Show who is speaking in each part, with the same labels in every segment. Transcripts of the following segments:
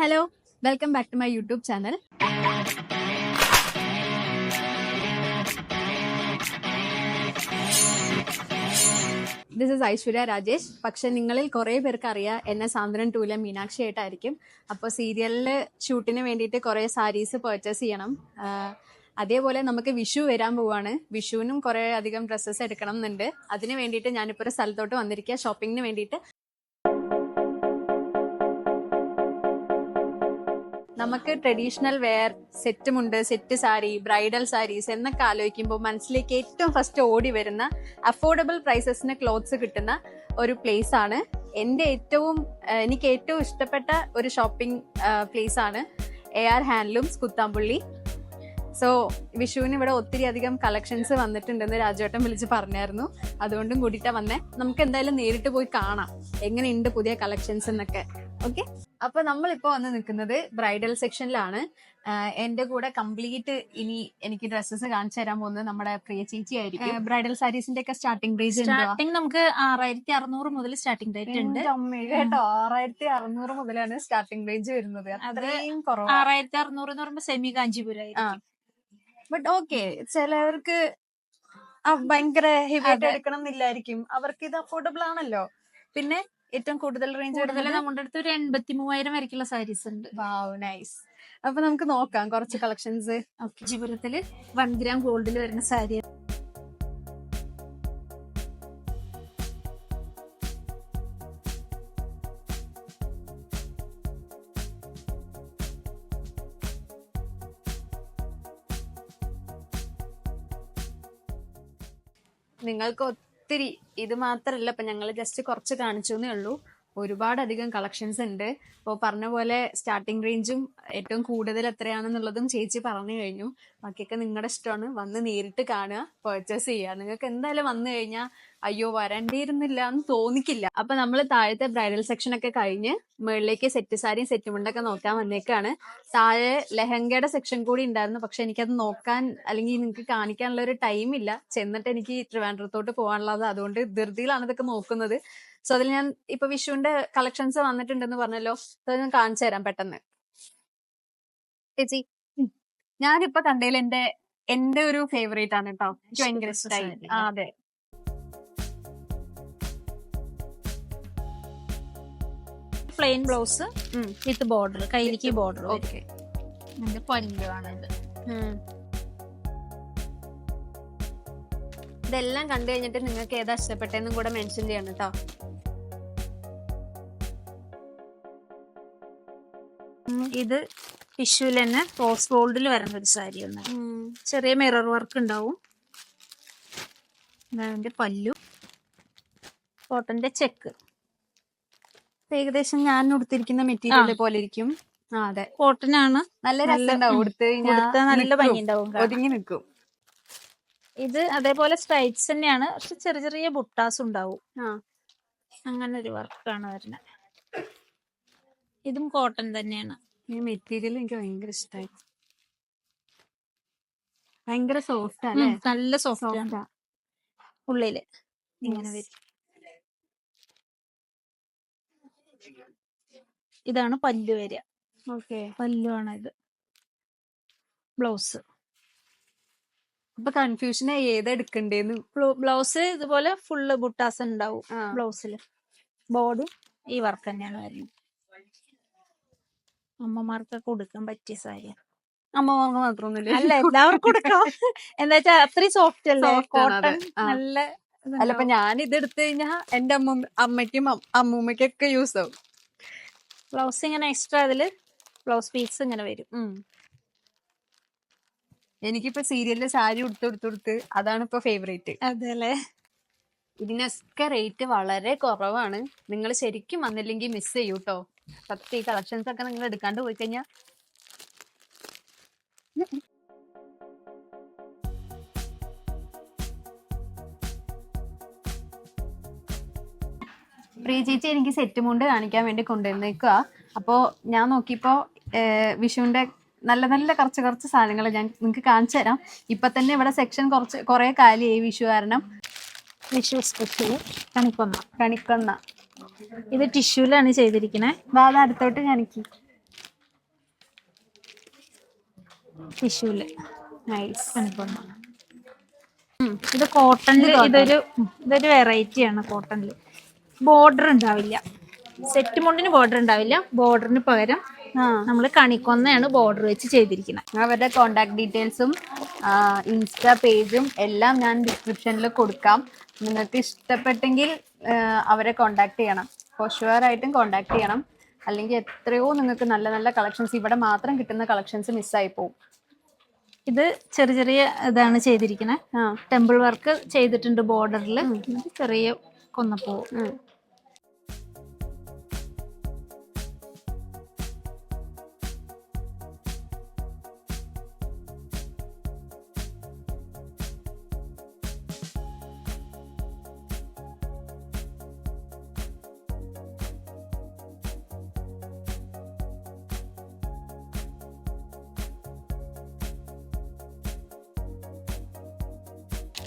Speaker 1: Hello welcome back to my YouTube channel this is Aishwarya Rajesh പക്ഷെ നിങ്ങളിൽ കുറേ പേർക്ക് അറിയാം എന്നെ സാന്ദ്രൻ ടൂലെ മീനാക്ഷി ആയിട്ടായിരിക്കും. അപ്പോൾ സീരിയലിൽ ഷൂട്ടിന് വേണ്ടിയിട്ട് കുറേ സാരീസ് പർച്ചേസ് ചെയ്യണം. അതേപോലെ നമുക്ക് വിഷു വരാൻ പോവാണ്. വിഷുവിനും കുറേ അധികം ഡ്രസ്സസ് എടുക്കണം എന്നുണ്ട്. അതിന് വേണ്ടിയിട്ട് ഞാനിപ്പോൾ ഒരു സ്ഥലത്തോട്ട് വന്നിരിക്കുക ഷോപ്പിങ്ങിന് വേണ്ടിയിട്ട്. നമുക്ക് ട്രഡീഷണൽ വെയർ സെറ്റുമുണ്ട് സെറ്റ് സാരി ബ്രൈഡൽ സാരീസ് എന്നൊക്കെ ആലോചിക്കുമ്പോൾ മനസ്സിലേക്ക് ഏറ്റവും ഫസ്റ്റ് ഓടി വരുന്ന അഫോർഡബിൾ പ്രൈസസിന് ക്ലോത്ത്സ് കിട്ടുന്ന ഒരു പ്ലേസ് ആണ്. എന്റെ ഏറ്റവും എനിക്ക് ഏറ്റവും ഇഷ്ടപ്പെട്ട ഒരു ഷോപ്പിംഗ് പ്ലേസ് ആണ് A R handlooms Kuthampully. So വിഷുവിന് ഇവിടെ ഒത്തിരി അധികം കളക്ഷൻസ് വന്നിട്ടുണ്ടെന്ന് രാജുവേട്ടൻ വിളിച്ച് പറഞ്ഞായിരുന്നു. അതുകൊണ്ടും കൂടിയിട്ടാണ് വന്നേ. നമുക്ക് എന്തായാലും നേരിട്ട് പോയി കാണാം. എങ്ങനെയുണ്ട് പുതിയ കളക്ഷൻസ് എന്നൊക്കെ. ഓക്കെ അപ്പൊ നമ്മളിപ്പോ വന്ന് നിൽക്കുന്നത് ബ്രൈഡൽ സെക്ഷനിലാണ്. എന്റെ കൂടെ കംപ്ലീറ്റ് ഇനി എനിക്ക് ഡ്രസ്സസ് കാണിച്ചു തരാൻ പോകുന്നത് നമ്മുടെ പ്രിയ ചേച്ചി ആയിരിക്കും. ബ്രൈഡൽ സാരീസിന്റെ ഒക്കെ സ്റ്റാർട്ടിംഗ് പ്രൈസ്
Speaker 2: സ്റ്റാർട്ടിംഗ് നമുക്ക് ആറായിരത്തി അറുന്നൂറ് മുതൽ സ്റ്റാർട്ടിംഗ് റേറ്റ് ഉണ്ട്.
Speaker 1: കേട്ടോ. ആറായിരത്തി അറുന്നൂറ് മുതലാണ് സ്റ്റാർട്ടിംഗ് റേഞ്ച് വരുന്നത്. അത്രയും
Speaker 2: ആറായിരത്തി അറുന്നൂറ് എന്ന് പറയുമ്പോൾ സെമി കാഞ്ചിപുരം.
Speaker 1: ബട്ട് ഓക്കെ ചിലവർക്ക് ഭയങ്കര ഹെവി ആയിട്ട് എടുക്കണം എന്നില്ലായിരിക്കും. അവർക്ക് ഇത് അഫോർഡബിൾ ആണല്ലോ. പിന്നെ ഏറ്റവും കൂടുതൽ റേഞ്ച്
Speaker 2: കൂടുതൽ നമ്മുടെ അടുത്ത് ഒരു എൺപത്തി മൂവായിരം വരയ്ക്കുള്ള സാരീസ് ഉണ്ട്
Speaker 1: നൈസ് അപ്പൊ നമുക്ക് നോക്കാം കുറച്ച് കളക്ഷൻസ്
Speaker 2: ജീവിതത്തിൽ വൺ ഗ്രാം ഗോൾഡിൽ വരുന്ന സാരി
Speaker 1: നിങ്ങൾക്ക് ഒത്തിരി ഇത് മാത്രല്ല ഇപ്പൊ ഞങ്ങൾ ജസ്റ്റ് കുറച്ച് കാണിച്ചു എന്നേ ഉള്ളൂ. ഒരുപാട് അധികം കളക്ഷൻസ് ഉണ്ട്. അപ്പോൾ പറഞ്ഞ പോലെ സ്റ്റാർട്ടിംഗ് റേഞ്ചും ഏറ്റവും കൂടുതൽ എത്രയാണെന്നുള്ളതും ചേച്ചി പറഞ്ഞു കഴിഞ്ഞു. ബാക്കിയൊക്കെ നിങ്ങളുടെ ഇഷ്ടമാണ്. വന്ന് നേരിട്ട് കാണുക പർച്ചേസ് ചെയ്യുക. നിങ്ങൾക്ക് എന്തായാലും വന്നു കഴിഞ്ഞാൽ അയ്യോ വരണ്ടിയിരുന്നില്ല എന്ന് തോന്നിക്കില്ല. അപ്പൊ നമ്മൾ താഴത്തെ ബ്രൈഡൽ സെക്ഷൻ ഒക്കെ കഴിഞ്ഞ് മുകളിലേക്ക് സെറ്റ് സാരിയും സെറ്റ് മുണ്ടൊക്കെ നോക്കാൻ വന്നേക്കാണ്. താഴെ ലെഹങ്കയുടെ സെക്ഷൻ കൂടി ഉണ്ടായിരുന്നു. പക്ഷെ എനിക്കത് നോക്കാൻ അല്ലെങ്കിൽ നിങ്ങൾക്ക് കാണിക്കാനുള്ള ഒരു ടൈം ഇല്ല. ചെന്നിട്ട് എനിക്ക് ട്രിവാൻഡ്രത്തോട്ട് പോകാനുള്ളത്. അതുകൊണ്ട് ധൃതിയിലാണ് ഇതൊക്കെ നോക്കുന്നത്. സോ അതിൽ ഞാൻ ഇപ്പൊ വിഷുവിന്റെ കളക്ഷൻസ് വന്നിട്ടുണ്ടെന്ന് പറഞ്ഞല്ലോ അത് ഞാൻ കാണിച്ചു തരാം പെട്ടെന്ന്. ചേച്ചി ഞാനിപ്പോ കണ്ടതിൽ എന്റെ എന്റെ ഒരു ഫേവറേറ്റ് ആണ് കേട്ടോ എനിക്ക് ഭയങ്കര ഇഷ്ടമായി അതെ.
Speaker 2: Plain blouse. വിത്ത് ബോർഡർ കൈലിക്ക് ബോർഡർ
Speaker 1: ഓക്കെ
Speaker 2: പല്ലുവാണ് ഇത്
Speaker 1: ഇതെല്ലാം കണ്ടു കഴിഞ്ഞിട്ട് നിങ്ങൾക്ക് ഏതാ ഇഷ്ടപ്പെട്ടെന്നും കൂടെ മെൻഷൻ ചെയ്യണം കേട്ടോ
Speaker 2: ഇത് ടിഷ്യൂൽ തന്നെ റോസ് ഗോൾഡിൽ വരുന്ന ഒരു സാരി ഒന്ന് ചെറിയ മിറർ വർക്ക് ഉണ്ടാവും. അതിന്റെ പല്ലു. കോട്ടന്റെ ചെക്ക്
Speaker 1: ഏകദേശം ഞാൻ ഉടുത്തിരിക്കുന്ന മെറ്റീരിയൽ പോലെ ഇരിക്കും. ആ അതെ.
Speaker 2: കോട്ടൺ ആണ്.
Speaker 1: നല്ല
Speaker 2: രസം
Speaker 1: ഉണ്ടാവും ഉടുത്ത്
Speaker 2: നല്ല ഭംഗി ഉണ്ടാവും.
Speaker 1: ഒതുങ്ങി നിൽക്കും.
Speaker 2: ഇത് അതേപോലെ സ്ട്രൈറ്റ്സ് തന്നെയാണ്. പക്ഷെ ചെറിയ ചെറിയ ബുട്ടാസ് ഉണ്ടാവും അങ്ങനെ ഒരു വർക്കാണ് വരുന്നത്. ഇതും കോട്ടൺ തന്നെയാണ്.
Speaker 1: ഈ മെറ്റീരിയൽ എനിക്ക് ഭയങ്കര ഇഷ്ടമായി ഭയങ്കര സോഫ്റ്റ്
Speaker 2: ആണ് നല്ല സോഫ്റ്റ് ആണ്. ഉള്ളിൽ ഇങ്ങനെ വരും. ഇതാണ് പല്ലു വരിക.
Speaker 1: ഓക്കെ
Speaker 2: പല്ലു ആണ് ഇത്. ബ്ലൗസ്.
Speaker 1: അപ്പൊ കൺഫ്യൂഷൻ ഏതാ എടുക്കണ്ടേന്ന്.
Speaker 2: ബ്ലൗസ് ഇതുപോലെ ഫുള്ള് ബുട്ടാസ് ഉണ്ടാവും
Speaker 1: ബ്ലൗസിൽ
Speaker 2: ബ്ലൗസിൽ ബോർഡ് ഈ വർക്ക് തന്നെയാണ് വരുന്നത്. അമ്മമാർക്കൊക്കെ കൊടുക്കാൻ പറ്റിയ സാരി
Speaker 1: അമ്മമാർക്ക് മാത്രമൊന്നുമില്ല?
Speaker 2: അല്ല എല്ലാവർക്കും കൊടുക്കാം. എന്താ വെച്ചാ അത്രയും സോഫ്റ്റ് അല്ലേ? കോട്ടൺ നല്ല
Speaker 1: അല്ല അപ്പൊ ഞാൻ ഇത് എടുത്തു കഴിഞ്ഞാൽ എന്റെ അമ്മ അമ്മയ്ക്കും അമ്മൂമ്മയ്ക്കൊക്കെ യൂസ് ആവും.
Speaker 2: ബ്ലൗസ് ഇങ്ങനെ എക്സ്ട്രാ അതിൽ ബ്ലൗസ് പീസ് ഇങ്ങനെ വരും.
Speaker 1: എനിക്കിപ്പോ സീരിയലിന്റെ സാരി ഉടുത്ത് ഉടുത്ത് അതാണ് ഇപ്പൊ ഫേവറേറ്റ്
Speaker 2: അതെ അല്ലേ
Speaker 1: ഇതിനൊക്കെ റേറ്റ് വളരെ കുറവാണ്. നിങ്ങൾ ശരിക്കും വന്നില്ലെങ്കിൽ മിസ് ചെയ്യൂ കേട്ടോ സത്യം ഈ കളക്ഷൻസ് ഒക്കെ നിങ്ങൾ എടുക്കാണ്ട് പോയി കഴിഞ്ഞാൽ പ്രിയ ചേച്ചി എനിക്ക് സെറ്റ് മുണ്ട് കാണിക്കാൻ വേണ്ടി കൊണ്ടുവന്നേക്കുക അപ്പോൾ ഞാൻ നോക്കിയപ്പോൾ വിഷുവിന്റെ നല്ല നല്ല കുറച്ച് കുറച്ച് സാധനങ്ങൾ ഞാൻ നിങ്ങൾക്ക് കാണിച്ചു തരാം. ഇപ്പൊ തന്നെ ഇവിടെ സെക്ഷൻ കുറച്ച് കുറെ ഈ വിഷു കാരണം.
Speaker 2: വിഷു സ്പെഷ്യൽ കണിക്കൊന്ന.
Speaker 1: കണിക്കൊന്ന.
Speaker 2: ഇത് ടിഷ്യൂലാണ് ചെയ്തിരിക്കുന്നത്
Speaker 1: വാ അടുത്തോട്ട് കണിക്ക്.
Speaker 2: ടിഷ്യൂൽ.
Speaker 1: നൈസ്
Speaker 2: ഇത് കോട്ടണിൽ ഇതൊരു ഇതൊരു വെറൈറ്റി ആണ് കോട്ടണിൽ ബോർഡർ ഉണ്ടാവില്ല. സെറ്റ് മുണ്ടിന് ബോർഡർ ഉണ്ടാവില്ല. ബോർഡറിന് പകരം നമ്മൾ കണിക്കൊന്നയാണ് ബോർഡർ വെച്ച് ചെയ്തിരിക്കുന്നത്
Speaker 1: അവരുടെ കോണ്ടാക്ട് ഡീറ്റെയിൽസും ഇൻസ്റ്റാ പേജും എല്ലാം ഞാൻ ഡിസ്ക്രിപ്ഷനിൽ കൊടുക്കാം. നിങ്ങൾക്ക് ഇഷ്ടപ്പെട്ടെങ്കിൽ അവരെ കോണ്ടാക്ട് ചെയ്യണം. ഫോർ ഷുവർ ആയിട്ടും കോണ്ടാക്ട് ചെയ്യണം. അല്ലെങ്കിൽ എത്രയോ നിങ്ങൾക്ക് നല്ല നല്ല കളക്ഷൻസ് ഇവിടെ മാത്രം കിട്ടുന്ന കളക്ഷൻസ് മിസ്സായി പോകും
Speaker 2: ഇത് ചെറിയ ചെറിയ ഇതാണ് ചെയ്തിരിക്കുന്നത് ടെമ്പിൾ വർക്ക് ചെയ്തിട്ടുണ്ട് ബോർഡറിൽ ചെറിയ കൊന്നപ്പൂ.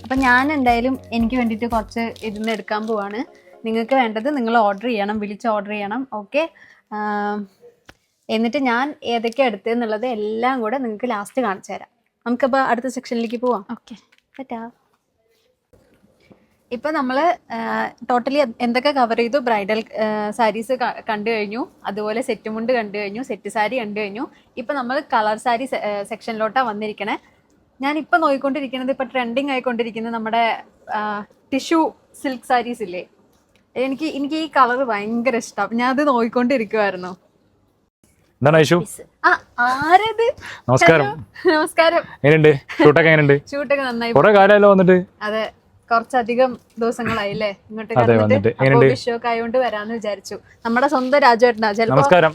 Speaker 1: അപ്പൊ ഞാൻ എന്തായാലും എനിക്ക് വേണ്ടിയിട്ട് കുറച്ച് ഇരുന്ന് എടുക്കാൻ പോവാണ്. നിങ്ങൾക്ക് വേണ്ടത് നിങ്ങൾ ഓർഡർ ചെയ്യണം വിളിച്ച് ഓർഡർ ചെയ്യണം ഓക്കെ എന്നിട്ട് ഞാൻ ഏതൊക്കെ എടുത്തെന്നുള്ളത് എല്ലാം കൂടെ നിങ്ങൾക്ക് ലാസ്റ്റ് കാണിച്ചു തരാം. നമുക്കപ്പോൾ അടുത്ത സെക്ഷനിലേക്ക് പോവാം.
Speaker 2: ഓക്കെ
Speaker 1: പറ്റാ. ഇപ്പൊ നമ്മൾ ടോട്ടലി എന്തൊക്കെ കവർ ചെയ്തു? ബ്രൈഡൽ സാരീസ് കണ്ടു കഴിഞ്ഞു. അതുപോലെ സെറ്റ് മുണ്ട് കണ്ടു കഴിഞ്ഞു. സെറ്റ് സാരി കണ്ടു കഴിഞ്ഞു. ഇപ്പൊ നമ്മൾ കളർ സാരി സെക്ഷനിലോട്ടാ വന്നിരിക്കണേ. ഞാൻ ഇപ്പൊ നോക്കിക്കൊണ്ടിരിക്കുന്നത് ഇപ്പൊ ട്രെൻഡിങ് ആയിക്കൊണ്ടിരിക്കുന്നത് നമ്മുടെ ടിഷ്യു സിൽക്ക് സാരീസ് ഇല്ലേ? എനിക്ക് എനിക്ക് ഈ കളർ ഭയങ്കര ഇഷ്ടം. ഞാൻ അത് നോക്കിക്കൊണ്ടിരിക്കുവായിരുന്നു
Speaker 3: നമസ്കാരം.
Speaker 1: നമസ്കാരം.
Speaker 3: ഷൂട്ടൊക്കെ
Speaker 1: നന്നായി
Speaker 3: കുറെ കാലമല്ലോ വന്നിട്ട്.
Speaker 1: അതെ. കുറച്ചധികം
Speaker 3: ദിവസങ്ങളായി അല്ലേ? ഇങ്ങോട്ട്?
Speaker 1: വിഷുവൊക്കെ ആയതുകൊണ്ട് വരാന്ന് വിചാരിച്ചു. നമ്മുടെ സ്വന്തം രാജുവേട്ടനാ
Speaker 3: നമസ്കാരം.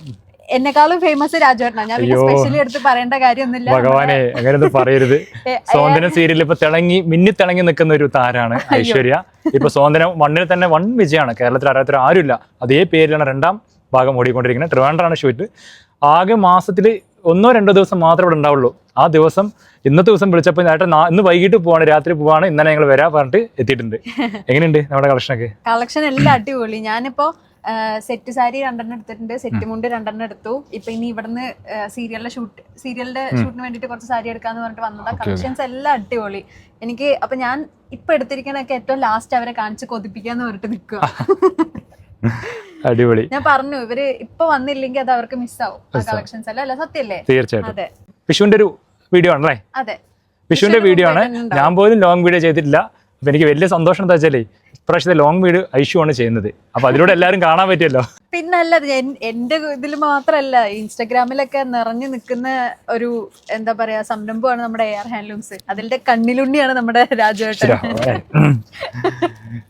Speaker 1: എന്നെക്കാളും ഫേമസ് രാജുവേട്ടനാ ഞാൻ സ്പെഷ്യലി എടുത്ത് പറയേണ്ട കാര്യമൊന്നുമില്ല.
Speaker 3: ഭഗവാനെ അങ്ങനെ പറയരുത്. സ്വാതന്ത്ര്യം സീരിയലിൽ ഇപ്പൊ തിളങ്ങി മിന്നി തിളങ്ങി നിൽക്കുന്ന ഒരു താരാണ് ഐശ്വര്യ. ഇപ്പൊ സ്വാതന്ത്ര്യം വണ്ണിൽ തന്നെ വൺ വിജയമാണ്. കേരളത്തിൽ അറിയാത്തൊരു ആരുമില്ല. അതേ പേരിലാണ് രണ്ടാം ഭാഗം ഓടിക്കൊണ്ടിരിക്കുന്നത്. ട്രിവാൻഡ്രാണ് ഷൂട്ട്. ആകെ മാസത്തിൽ ഒന്നോ രണ്ടോ ദിവസം മാത്രമേ ഇവിടെ ഉണ്ടാവുള്ളൂ. ആ ദിവസം ഇന്നത്തെ ദിവസം വിളിച്ചപ്പോൾ ഞാൻ നാ- ഇന്ന് വൈകിട്ട് പോവാണ് രാത്രി പോവാണ് ഇന്നലെ ഞങ്ങൾ വരാൻ പറഞ്ഞിട്ട് എത്തിയിട്ടുണ്ട്. എങ്ങനെയുണ്ട് നമ്മുടെ കളക്ഷനൊക്കെ
Speaker 1: കളക്ഷൻ എല്ലാം അടിപൊളി. ഞാനിപ്പോ സെറ്റ് സാരി രണ്ടെണ്ണം എടുത്തിട്ടുണ്ട് സെറ്റ് മുണ്ട് രണ്ടെണ്ണം എടുത്തു. ഇപ്പൊ ഇനി ഇവിടുന്ന് സീരിയലിന്റെ ഷൂട്ട് സീരിയലിന്റെ ഷൂട്ടിന് വേണ്ടിട്ട് കുറച്ച് സാരി എടുക്കാന്ന് പറഞ്ഞിട്ട് വന്നതാ. കളക്ഷൻസ് എല്ലാം അടിപൊളി. എനിക്ക് അപ്പൊ ഞാൻ ഇപ്പൊ എടുത്തിരിക്കണൊക്കെ ഏറ്റവും ലാസ്റ്റ് അവരെ കാണിച്ച് കൊതിപ്പിക്കാന്ന് പറഞ്ഞിട്ട് നിൽക്കുക
Speaker 3: അടിപൊളി.
Speaker 1: ഞാൻ പറഞ്ഞു ഇവർ ഇപ്പൊ വന്നില്ലെങ്കിൽ അത് അവർക്ക് മിസ്സാവും കളക്ഷൻസ് അല്ല? അല്ല സത്യല്ലേ?
Speaker 3: തീർച്ചയായിട്ടും. വിഷുവിന്റെ ഒരു വീഡിയോ ആണല്ലേ?
Speaker 1: അതെ.
Speaker 3: വിഷുവിന്റെ വീഡിയോ ആണ്. ഞാൻ പോലും ലോങ് വീഡിയോ ചെയ്തിട്ടില്ല. അപ്പൊ എനിക്ക് വലിയ സന്തോഷം എന്താ വെച്ചാലേ ഇപ്രാവശ്യത്തെ ലോങ് വീഡ് ഐഷു ആണ് ചെയ്യുന്നത്. അപ്പൊ അതിലൂടെ എല്ലാവരും കാണാൻ പറ്റുമല്ലോ.
Speaker 1: പിന്നെ അല്ല എന്റെ ഇതിൽ മാത്രല്ല ഇൻസ്റ്റാഗ്രാമിലൊക്കെ നിറഞ്ഞു നിൽക്കുന്ന ഒരു എന്താ പറയാ സംരംഭമാണ് നമ്മുടെ എയർ ഹാൻഡ്ലൂംസ് അതിന്റെ കണ്ണിലുണ്ണിയാണ് നമ്മുടെ രാജുവേട്ടൻ.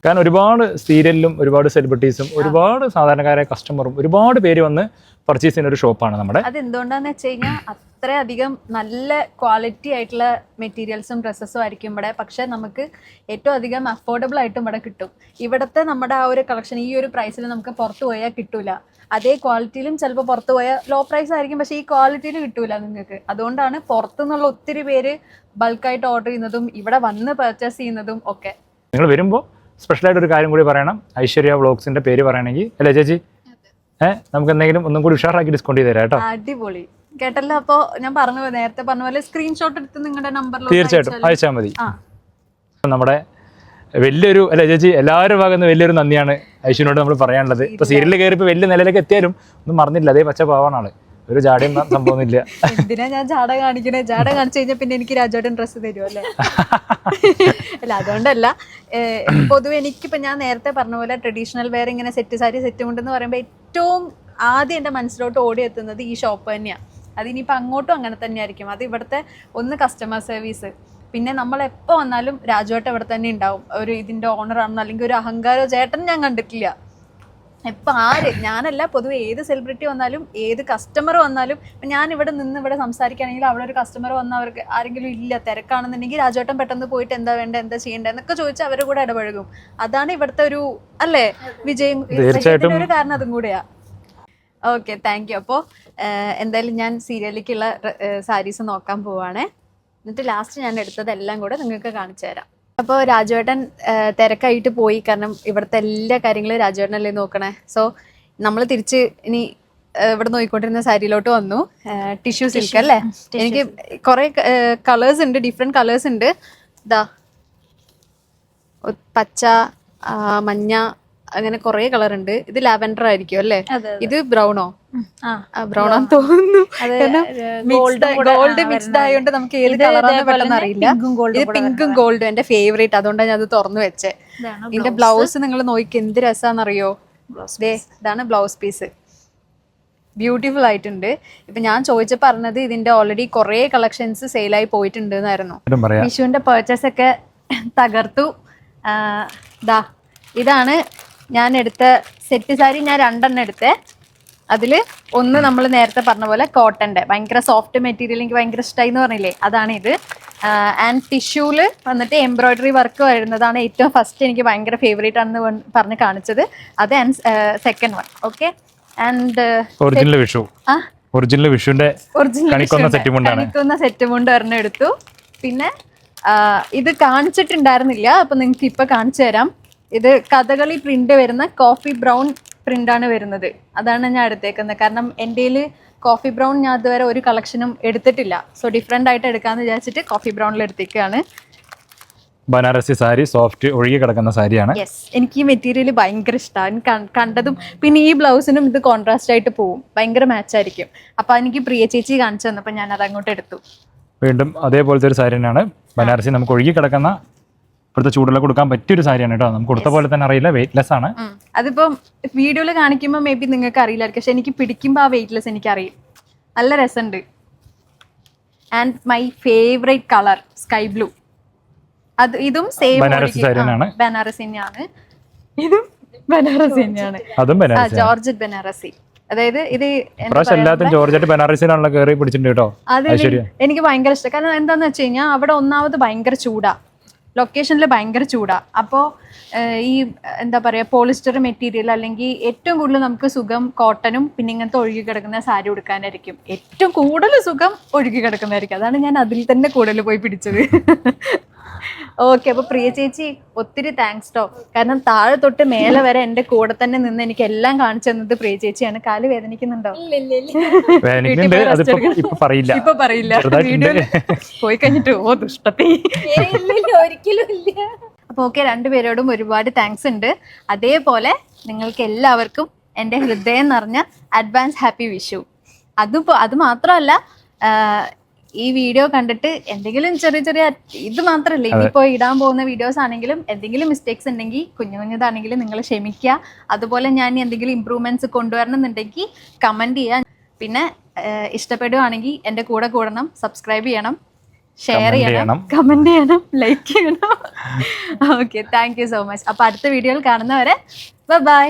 Speaker 3: കാരണം ഒരുപാട് സീരിയലിലും ഒരുപാട് സെലിബ്രിറ്റീസും ഒരുപാട് സാധാരണക്കാരായ കസ്റ്റമറും ഒരുപാട് പേര് വന്ന് പർച്ചേസ് ചെയ്യുന്ന ഒരു ഷോപ്പാണ് നമ്മുടെ.
Speaker 1: അത് എന്തുകൊണ്ടാന്ന് വെച്ച് കഴിഞ്ഞാൽ അത്രയധികം നല്ല ക്വാളിറ്റി ആയിട്ടുള്ള മെറ്റീരിയൽസും ഡ്രസ്സസും ആയിരിക്കും ഇവിടെ. പക്ഷെ നമുക്ക് ഏറ്റവും അധികം അഫോർഡബിൾ ആയിട്ടും ഇവിടെ കിട്ടും ഇവിടുത്തെ നമ്മുടെ ആ ഒരു കളക്ഷൻ ഈ ഒരു പ്രൈസിൽ നമുക്ക് പുറത്ത് പോയാൽ കിട്ടൂല. അതേ ക്വാളിറ്റിയിലും ചിലപ്പോൾ പുറത്ത് പോയാൽ ലോ പ്രൈസ് ആയിരിക്കും പക്ഷേ ഈ ക്വാളിറ്റിയിൽ കിട്ടൂല നിങ്ങൾക്ക്. അതുകൊണ്ടാണ് പുറത്തുനിന്നുള്ള ഒത്തിരി പേര് ബൾക്കായിട്ട് ഓർഡർ ചെയ്യുന്നതും ഇവിടെ വന്ന് പർച്ചേസ് ചെയ്യുന്നതും ഒക്കെ.
Speaker 3: നിങ്ങൾ വരുമ്പോൾ സ്പെഷ്യലായിട്ട് ഒരു കാര്യം കൂടി പറയണം. ഐശ്വര്യ വ്ളോഗ്സിന്റെ പേര് പറയണമെങ്കിൽ. അല്ലേ ചേച്ചി? ഏഹ് നമുക്ക് എന്തെങ്കിലും ഒന്നും കൂടി ഉഷാറാക്കി ഡിസ്കൗണ്ട് ചെയ്ത് തരാം കേട്ടോ.
Speaker 1: അടിപൊളി. കേട്ടല്ലോ അപ്പോ ഞാൻ പറഞ്ഞു നേരത്തെ പറഞ്ഞ പോലെ സ്ക്രീൻഷോട്ട് എടുത്ത് നിങ്ങളുടെ നമ്പറിൽ
Speaker 3: തീർച്ചയായിട്ടും അയച്ചാൽ മതി. നമ്മുടെ വലിയൊരു അല്ല ചേച്ചി എല്ലാവരും ഭാഗത്ത് നിന്ന് വലിയൊരു നന്ദിയാണ് ഐശ്വനോട് നമ്മൾ പറയാനുള്ളത്. ഇപ്പൊ സീരിയലിൽ കയറി വലിയ നിലയിലേക്ക് എത്തിയാലും ഒന്നും മറന്നില്ല. അതേ പച്ച പാവാണ് ആൾ. ഒരു ജാടയും സംഭവമൊന്നുമില്ല
Speaker 1: എന്തിനാ ഞാൻ ജാട കാണിക്കണേ? ജാട കാണിച്ചു കഴിഞ്ഞാൽ പിന്നെ എനിക്ക് രാജോട്ടൻ ഡ്രസ്സ് തരുമല്ലേ അല്ല? അതുകൊണ്ടല്ല. പൊതുവെ എനിക്കിപ്പോ ഞാൻ നേരത്തെ പറഞ്ഞ പോലെ ട്രഡീഷണൽ വെയർ ഇങ്ങനെ സെറ്റ് സാരി സെറ്റ് കൊണ്ടെന്ന് പറയുമ്പോൾ ഏറ്റവും ആദ്യം എന്റെ മനസ്സിലോട്ട് ഓടിയെത്തുന്നത് ഈ ഷോപ്പ് തന്നെയാണ് അതിനിപ്പോൾ അങ്ങോട്ടും അങ്ങനെ തന്നെയായിരിക്കും. അത് ഇവിടുത്തെ ഒന്ന് കസ്റ്റമർ സർവീസ് പിന്നെ നമ്മൾ എപ്പോൾ വന്നാലും രാജുവേട്ട ഇവിടെ തന്നെ ഉണ്ടാവും. ഒരു ഇതിന്റെ ഓണർ ആണെന്നോ അല്ലെങ്കിൽ ഒരു അഹങ്കാരോ ചേട്ടൻ ഞാൻ കണ്ടിട്ടില്ല. ഇപ്പൊ ആര്? ഞാനല്ല പൊതുവെ ഏത് സെലിബ്രിറ്റി വന്നാലും ഏത് കസ്റ്റമർ വന്നാലും ഇപ്പൊ ഞാൻ ഇവിടെ നിന്ന് ഇവിടെ സംസാരിക്കുകയാണെങ്കിൽ അവിടെ ഒരു കസ്റ്റമർ വന്ന അവർക്ക് ആരെങ്കിലും ഇല്ല തിരക്കാണെന്നുണ്ടെങ്കിൽ രാജോട്ടം പെട്ടെന്ന് പോയിട്ട് എന്താ വേണ്ട എന്താ ചെയ്യേണ്ടത് എന്നൊക്കെ ചോദിച്ച് അവരുടെ കൂടെ ഇടപഴകും. അതാണ് ഇവിടുത്തെ ഒരു അല്ലേ? വിജയം ഒരു കാരണം അതും കൂടെയാ. ഓക്കെ താങ്ക് യു അപ്പോൾ എന്തായാലും ഞാൻ സീരിയലിലേക്കുള്ള സാരീസ് നോക്കാൻ പോവാണേ. എന്നിട്ട് ലാസ്റ്റ് ഞാൻ എടുത്തതെല്ലാം കൂടെ നിങ്ങൾക്ക് കാണിച്ചു തരാം. അപ്പോൾ രാജുവേട്ടൻ തിരക്കായിട്ട് പോയി. കാരണം ഇവിടുത്തെ എല്ലാ കാര്യങ്ങളും രാജുവേട്ടനല്ലേ നോക്കണേ. സോ നമ്മൾ തിരിച്ച് ഇനി ഇവിടെ നോക്കിക്കൊണ്ടിരുന്ന സാരിയിലോട്ട് വന്നു. ടിഷ്യൂ സിൽക്ക് അല്ലേ? എനിക്ക് കുറെ കളേഴ്സ് ഉണ്ട് ഡിഫറെന്റ് കളേഴ്സ് ഉണ്ട്. ഇതാ പച്ച മഞ്ഞ അങ്ങനെ കുറെ കളർ ഉണ്ട്. ഇത് ലാവൻഡർ ആയിരിക്കും അല്ലേ? ഇത് ബ്രൗണോ ബ്രൗൺ ആണെന്ന് തോന്നുന്നു. Gold mixed. ആയതുകൊണ്ട് നമുക്ക് ഏത് കളറാണെന്ന് പെട്ടെന്ന് അറിയില്ല.
Speaker 2: പിങ്കും ഗോൾഡും
Speaker 1: ഇത് പിങ്കും ഗോൾഡും എന്റെ ഫേവറേറ്റ് അതുകൊണ്ടാണ് ഞാൻ അത് തുറന്നു വെച്ചേ. ഇതിന്റെ ബ്ലൗസ് നിങ്ങൾ നോക്കി എന്ത് രസാന്നറിയോ? ദേ ഇതാണ് ബ്ലൗസ് പീസ് ബ്യൂട്ടിഫുൾ ആയിട്ടുണ്ട്. ഇപ്പൊ ഞാൻ ചോദിച്ച പറഞ്ഞത് ഇതിന്റെ ഓൾറെഡി കുറെ കളക്ഷൻസ് സെയിലായി പോയിട്ടുണ്ട് എന്നായിരുന്നു വിഷുവിന്റെ പർച്ചേസ് ഒക്കെ തകർത്തു. ദാ ഇതാണ് ഞാൻ എടുത്ത സെറ്റ് സാരി ഞാൻ രണ്ടെണ്ണം എടുത്തേ. അതിൽ ഒന്ന് നമ്മൾ നേരത്തെ പറഞ്ഞ പോലെ കോട്ടന്റെ ഭയങ്കര സോഫ്റ്റ് മെറ്റീരിയൽ എനിക്ക് ഭയങ്കര ഇഷ്ടമായി എന്ന് പറഞ്ഞില്ലേ? അതാണ് ഇത്. ആൻഡ് ടിഷ്യൂൽ വന്നിട്ട് എംബ്രോയിഡറി വർക്ക് വരുന്നതാണ് ഏറ്റവും ഫസ്റ്റ് എനിക്ക് ഭയങ്കര ഫേവറേറ്റ് ആണെന്ന് പറഞ്ഞ് കാണിച്ചത്. അത് and second one okay and
Speaker 3: original Vishu. Original വിഷുവിന്റെ
Speaker 1: original
Speaker 3: Kanikkonna set
Speaker 1: മുണ്ട് ഒരെണ്ണം എടുത്തു. പിന്നെ ഇത് കാണിച്ചിട്ടുണ്ടായിരുന്നില്ല. അപ്പൊ നിങ്ങൾക്ക് ഇപ്പൊ കാണിച്ചു തരാം. ഇത് കഥകളി പ്രിന്റ് വരുന്ന കോഫി ബ്രൗൺ പ്രിന്റ് ആണ് വരുന്നത്. അതാണ് ഞാൻ എടുത്തേക്കുന്നത്. കാരണം എന്റെ കോഫി ബ്രൗൺ ഞാൻ ഇതുവരെ ഒരു കളക്ഷനും എടുത്തിട്ടില്ല. സോ ഡിഫറെന്റ് ആയിട്ട് എടുക്കാന്ന് വിചാരിച്ചിട്ട് കോഫി ബ്രൗണിൽ എടുത്തേക്കാണ്.
Speaker 3: ബനാറസി സാരി സോഫ്റ്റ് ഒഴുകി കിടക്കുന്ന സാരിയാണ്.
Speaker 1: യെസ് എനിക്ക് ഈ മെറ്റീരിയൽ ഭയങ്കര ഇഷ്ടമാണ് കണ്ടതും പിന്നെ ഈ ബ്ലൗസിനും ഇത് കോൺട്രാസ്റ്റ് ആയിട്ട് പോവും. ഭയങ്കര മാച്ച് ആയിരിക്കും. അപ്പൊ എനിക്ക് പ്രിയ ചേച്ചി കാണിച്ചു തന്നപ്പോൾ ഞാൻ അത് അങ്ങോട്ട് എടുത്തു.
Speaker 3: വീണ്ടും അതേപോലത്തെ ഒരു സാരി തന്നെയാണ്. ബനാറസി നമുക്ക് ഒഴുകി കിടക്കുന്ന ഇപ്പോഴത്തെ ചൂടുള്ള കൊടുക്കാൻ പറ്റിയൊരു സാരിയാണ് കേട്ടോ. നമുക്ക് കൊടുത്ത പോലെ തന്നെ അറിയില്ല. വെയിറ്റ്ലെസ് ആണ്.
Speaker 1: അതിപ്പം വീഡിയോയിൽ കാണിക്കുമ്പോൾ മേ ബി നിങ്ങൾക്ക് അറിയില്ലായിരിക്കും. പക്ഷെ എനിക്ക് പിടിക്കുമ്പോൾ ആ വെയിറ്റ്ലെസ് എനിക്ക് അറിയും നല്ല രസമുണ്ട്. And my favourite colour sky blue അത് ഇതും സെയിം
Speaker 3: ബനാറസി സാരിയാണ്. തന്നെയാണ്.
Speaker 1: ബനാറസി തന്നെയാണ്. ഇതും ബനാറസ് തന്നെയാണ്.
Speaker 3: അതും
Speaker 1: ജോർജറ്റ് ബനാറസി അതായത് ഇത്
Speaker 3: എല്ലാത്തും ജോർജറ്റ് ബനാറസിയിലാണല്ലോ കയറി പിടിച്ചിട്ടുണ്ട് കേട്ടോ.
Speaker 1: അത് എനിക്ക് ഭയങ്കര ഇഷ്ടം. കാരണം എന്താന്ന് വെച്ച് കഴിഞ്ഞാൽ അവിടെ ഒന്നാമത് ഭയങ്കര ചൂടാ. ലൊക്കേഷനിൽ ഭയങ്കര ചൂടാ. അപ്പോൾ ഈ എന്താ പറയുക പോളിസ്റ്റർ മെറ്റീരിയൽ അല്ലെങ്കിൽ ഏറ്റവും കൂടുതൽ നമുക്ക് സുഖം കോട്ടനും പിന്നെ ഇങ്ങനത്തെ ഒഴുകി കിടക്കുന്ന സാരി ഉടുക്കാനായിരിക്കും. ഏറ്റവും കൂടുതൽ സുഖം ഒഴുകി കിടക്കുന്നതായിരിക്കും. അതാണ് ഞാൻ അതിൽ തന്നെ കൂടുതൽ പോയി പിടിച്ചത്. ഓക്കെ അപ്പൊ പ്രിയ ചേച്ചി ഒത്തിരി താങ്ക്സ് ടോ കാരണം താഴെ തൊട്ട് മേലെ വരെ എന്റെ കൂടെ തന്നെ നിന്ന് എനിക്ക് എല്ലാം കാണിച്ചു തന്നത് പ്രിയ ചേച്ചിയാണ്. കാൽ വേദനിക്കുന്നുണ്ടോ.
Speaker 3: ഇപ്പൊ പറയില്ല.
Speaker 1: ഇപ്പൊ പറയില്ല. പോയി കഴിഞ്ഞിട്ട് ഓ ദുഷ്ടത്തി.
Speaker 2: ഒരിക്കലും ഇല്ല.
Speaker 1: അപ്പൊ ഓക്കെ രണ്ടുപേരോടും ഒരുപാട് താങ്ക്സ് ഉണ്ട്. അതേപോലെ നിങ്ങൾക്ക് എല്ലാവർക്കും എന്റെ ഹൃദയം നിറഞ്ഞ അഡ്വാൻസ് ഹാപ്പി വിഷു അതിപ്പോ അത് മാത്രമല്ല ഈ വീഡിയോ കണ്ടിട്ട് എന്തെങ്കിലും ചെറിയ ചെറിയ ഇത് മാത്രമല്ല ഇനിയിപ്പോ ഇടാൻ പോകുന്ന വീഡിയോസ് ആണെങ്കിലും എന്തെങ്കിലും മിസ്റ്റേക്സ് ഉണ്ടെങ്കിൽ കുഞ്ഞു കുഞ്ഞതാണെങ്കിലും നിങ്ങൾ ക്ഷമിക്കുക. അതുപോലെ ഞാൻ എന്തെങ്കിലും ഇമ്പ്രൂവ്മെന്റ്സ് കൊണ്ടുവരണം എന്നുണ്ടെങ്കിൽ കമന്റ് ചെയ്യാം പിന്നെ ഇഷ്ടപ്പെടുവാണെങ്കിൽ എന്റെ കൂടെ കൂടണം സബ്സ്ക്രൈബ് ചെയ്യണം ഷെയർ ചെയ്യണം
Speaker 3: ചെയ്യണം.
Speaker 1: കമന്റ് ചെയ്യണം ലൈക്ക് ചെയ്യണം. Okay thank you so much അപ്പൊ അടുത്ത വീഡിയോയിൽ കാണുന്നവരെ ബൈ